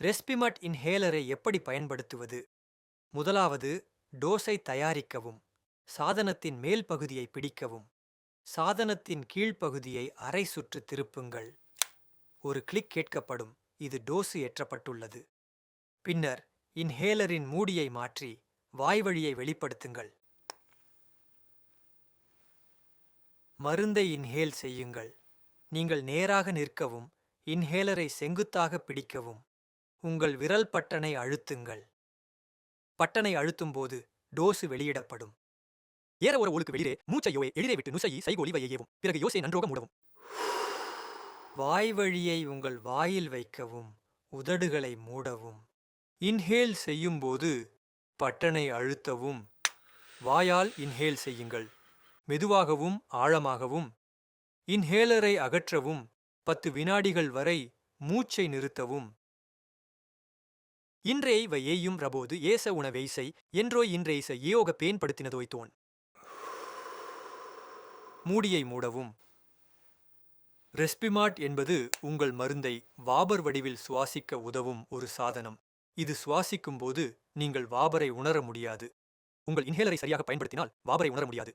ரெஸ்பிமட் இன்ஹேலரை எப்படி பயன்படுத்துவது? முதலாவது டோஸை தயாரிக்கவும் சாதனத்தின் மேல் பகுதியை பிடிக்கவும் சாதனத்தின் கீழ்ப்பகுதியை அரை சுற்று திருப்புங்கள். ஒரு கிளிக் கேட்கப்படும் இது டோசு ஏற்றப்பட்டுள்ளது. பின்னர் இன்ஹேலரின் மூடியை மாற்றி வாய்வழியை வெளிப்படுத்துங்கள். மருந்தை இன்ஹேல் செய்யுங்கள். நீங்கள் நேராக நிற்கவும் இன்ஹேலரை செங்குத்தாக பிடிக்கவும். உங்கள் விரல் பட்டனை அழுத்துங்கள். பட்டனை அழுத்தும்போது டோசு வெளியிடப்படும். ஏற ஒரு ஒழுக்கு வெளியே மூச்சையோ எளிதை விட்டு நுசையி சைகோலி வையவும் பிறகு யோசை நன்றோக மூடவும். வாய்வழியை உங்கள் வாயில் வைக்கவும் உதடுகளை மூடவும். இன்ஹேல் செய்யும்போது பட்டனை அழுத்தவும். வாயால் இன்ஹேல் செய்யுங்கள். மெதுவாகவும் ஆழமாகவும். இன்ஹேலரை அகற்றவும். பத்து வினாடிகள் வரை மூச்சை நிறுத்தவும். இன்றே ஏயும் ரபோது ஏச உணவேசை என்றோ இன்றேச ஏயோக பேன்படுத்தினதோய்த்தோன் மூடியை மூடவும். ரெஸ்பிமாட் என்பது உங்கள் மருந்தை வாபர் வடிவில் சுவாசிக்க உதவும் ஒரு சாதனம். இது சுவாசிக்கும் போது நீங்கள் வாபரை உணர முடியாது. உங்கள் இன்ஹேலரை சரியாக பயன்படுத்தினால் வாபரை உணர முடியாது.